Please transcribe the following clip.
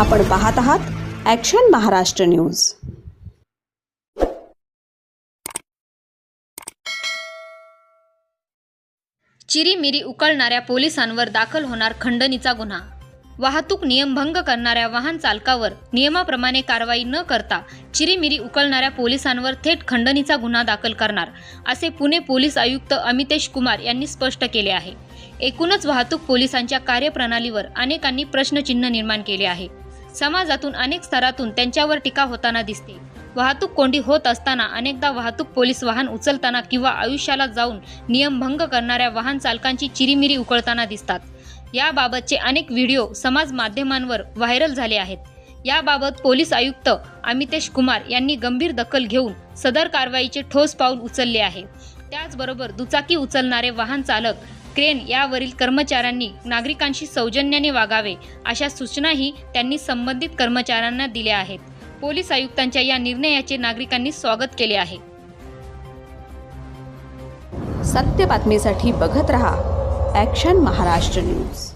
आपण पाहत आहात ॲक्शन महाराष्ट्र न्यूज चिरीमिरी उकळणाऱ्या पोलिसांवर दाखल होणार खंडणीचा गुन्हा. वाहतूक नियमभंग करणाऱ्या वाहन चालकावर नियमाप्रमाणे कारवाई न करता चिरीमिरी उकळणाऱ्या पोलिसांवर थेट खंडणीचा गुन्हा दाखल करणार असे पुणे पोलीस आयुक्त अमितेश कुमार यांनी स्पष्ट केले आहे. एकूणच वाहतूक पोलिसांच्या कार्यप्रणालीवर अनेकांनी प्रश्नचिन्ह निर्माण केले आहे. समाजातून अनेक स्तरातून त्यांच्यावर टीका होताना दिसते. वाहतूक कोंडी होत असताना अनेकदा वाहतूक पोलीस वाहन उचलताना किंवा आयुष्याला जाऊन नियमभंग करणाऱ्या वाहन चालकांची चिरीमिरी उकळताना दिसतात. याबाबतचे अनेक व्हिडिओ समाज माध्यमांवर व्हायरल झाले आहेत. याबाबत पोलीस आयुक्त अमितेश कुमार यांनी गंभीर दखल घेऊन सदर कारवाईचे ठोस पाऊल उचलले आहे. त्याचबरोबर दुचाकी उचलणारे वाहन चालक क्रेन यावरील कर्मचाऱ्यांनी नागरिकांशी सौजन्याने वागावे अशा सूचनाही त्यांनी संबंधित कर्मचाऱ्यांना दिल्या आहेत. पोलीस आयुक्तांच्या या निर्णयाचे नागरिकांनी स्वागत केले आहे. सत्य बातमीसाठी बघत रहा ॲक्शन महाराष्ट्र न्यूज